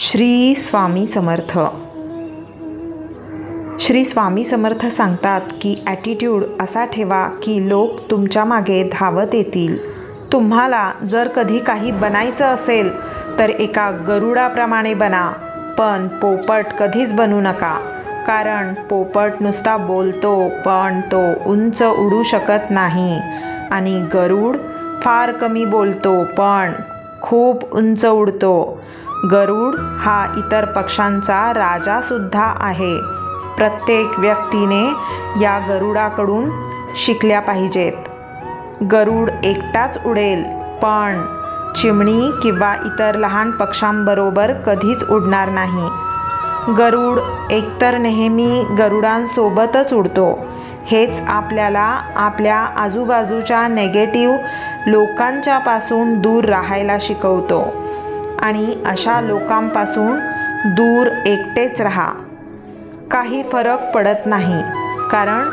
श्री स्वामी समर्थ. श्री स्वामी समर्थ सांगतात की ॲटिट्यूड असा ठेवा की लोक तुमच्या मागे धावत येतील. तुम्हाला जर कधी काही बनायचं असेल तर एका गरुडाप्रमाणे बना पण पोपट कधीच बनू नका. कारण पोपट नुसता बोलतो पण तो उंच उडू शकत नाही. आणि गरुड फार कमी बोलतो पण खूप उंच उडतो. गरुड हा इतर पक्षांचा राजासुद्धा आहे. प्रत्येक व्यक्तीने या गरुडाकडून शिकल्या पाहिजेत. गरुड एकटाच उडेल पण चिमणी किंवा इतर लहान पक्षांबरोबर कधीच उडणार नाही. गरुड एकतर नेहमी गरुडांसोबतच उडतो. हेच आपल्याला आपल्या आजूबाजूच्या नेगेटिव्ह लोकांच्यापासून दूर राहायला शिकवतो. आणि अशा लोकांपासून दूर एकटेच राहा. काही फरक पडत नाही कारण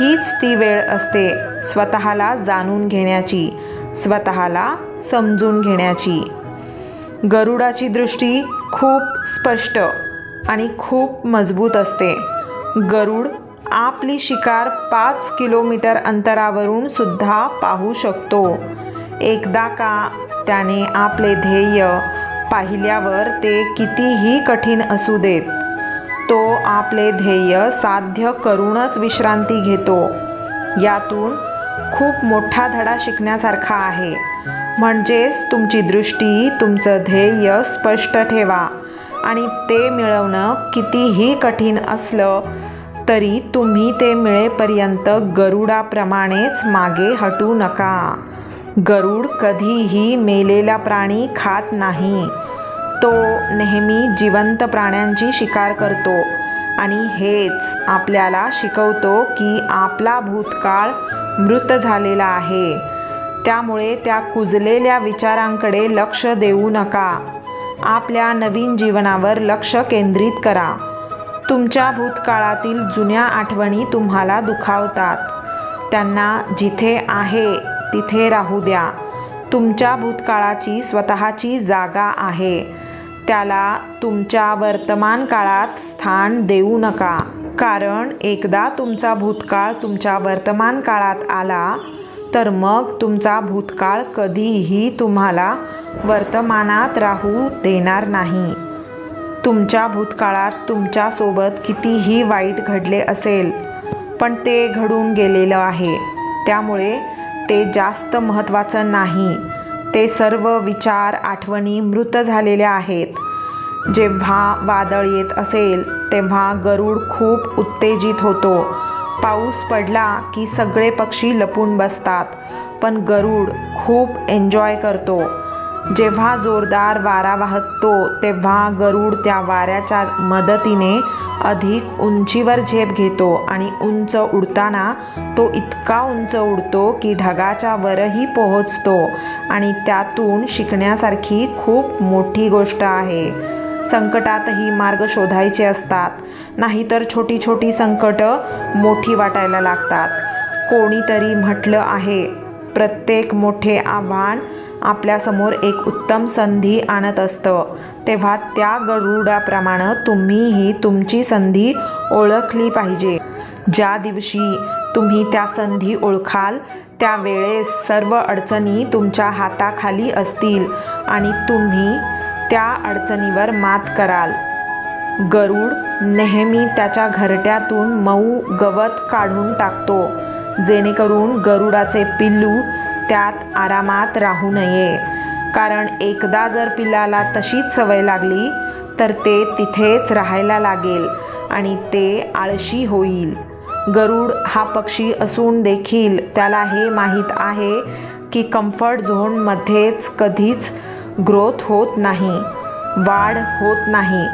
हीच ती वेळ असते स्वतःला जाणून घेण्याची स्वतःला समजून घेण्याची. गरुडाची दृष्टी खूप स्पष्ट आणि खूप मजबूत असते. गरुड आपली शिकार पाच किलोमीटर अंतरावरून सुद्धा पाहू शकतो. एकदा का त्याने आपले ध्येय पाहिल्यावर ते कितीही कठीण असू देत तो आपले ध्येय साध्य करूनच विश्रांती घेतो. यातून खूप मोठा धडा शिकण्यासारखा आहे. म्हणजेच तुमची दृष्टी तुमचं ध्येय स्पष्ट ठेवा आणि ते मिळवणं कितीही कठीण असलं तरी तुम्ही ते मिळेपर्यंत गरुडाप्रमाणेच मागे हटू नका. गरुड कधीही मेलेला प्राणी खात नाही. तो नेहमी जिवंत प्राण्यांची शिकार करतो आणि हेच आपल्याला शिकवतो की आपला भूतकाळ मृत झालेला आहे. त्यामुळे त्या कुजलेल्या विचारांकडे लक्ष देऊ नका. आपल्या नवीन जीवनावर लक्ष केंद्रित करा. तुमच्या भूतकाळातील जुन्या आठवणी तुम्हाला दुखावतात. त्यांना जिथे आहे तिथे राहू द्या. तुमच्या भूतकाळाची स्वतःची जागा आहे. त्याला तुमच्या वर्तमान काळात स्थान देऊ नका. कारण एकदा तुमचा भूतकाळ तुमच्या वर्तमान काळात आला तर मग तुमचा भूतकाळ कधीही तुम्हाला वर्तमानात राहू देणार नाही. तुमच्या भूतकाळात तुमच्यासोबत कितीही वाईट घडले असेल पण ते घडून गेलेलं आहे. त्यामुळे ते जास्त महत्त्वाचं नाही. ते सर्व विचार आठवणी मृत झालेल्या आहेत. जेव्हा वादळ येत असेल तेव्हा गरुड खूप उत्तेजित होतो. पाऊस पडला की सगळे पक्षी लपून बसतात पण गरुड खूप एन्जॉय करतो. जेव्हा जोरदार वारा वाहतो तेव्हा गरुड त्या वाऱ्याच्या मदतीने अधिक उंचीवर झेप घेतो आणि उंच उडताना तो इतका उंच उडतो की ढगाच्या वरही पोहोचतो आणि त्यातून शिकण्यासारखी खूप मोठी गोष्ट आहे. संकटातही मार्ग शोधायचे असतात नाहीतर छोटी छोटी संकटं मोठी वाटायला लागतात. कोणीतरी म्हटलं आहे प्रत्येक मोठे आव्हान आपल्यासमोर एक उत्तम संधी आणत असतं. तेव्हा त्या गरुडाप्रमाणे तुम्हीही तुमची संधी ओळखली पाहिजे. ज्या दिवशी तुम्ही त्या संधी ओळखाल त्यावेळेस सर्व अडचणी तुमच्या हाताखाली असतील आणि तुम्ही त्या अडचणीवर मात कराल. गरुड नेहमी त्याच्या घरट्यातून मऊ गवत काढून टाकतो. जेणेकरून गरुडाचे पिल्लू त्यात आरामात राहू नये. कारण एकदा जर पिल्लाला तशीच सवय लागली तर ते तिथेच राहायला लागेल आणि ते आळशी होईल. गरुड हा पक्षी असून देखील त्याला हे माहीत आहे की कम्फर्ट झोनमध्येच कधीच ग्रोथ होत नाही वाढ होत नाही.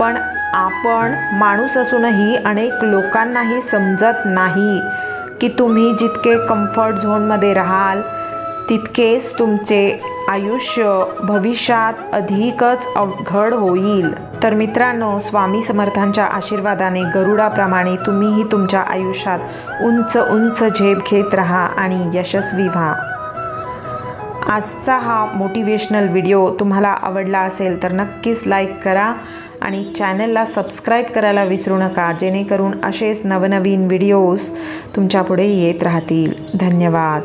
पण आपण माणूस असूनही अनेक लोकांनाही समजत नाही की तुम्ही जितके कम्फर्ट झोनमध्ये राहाल तितकेच तुमचे आयुष्य भविष्यात अधिकच अवघड होईल. तर मित्रांनो स्वामी समर्थांच्या आशीर्वादाने गरुडाप्रमाणे तुम्हीही तुमच्या आयुष्यात उंच उंच झेप घेत राहा आणि यशस्वी व्हा. आजचा हा मोटिवेशनल व्हिडिओ तुम्हाला आवडला असेल तर नक्कीच लाईक करा आणि चॅनलला सबस्क्राईब करायला विसरू नका जेणेकरून असेच नवनवीन व्हिडिओज तुमच्यापुढे येत राहतील. धन्यवाद.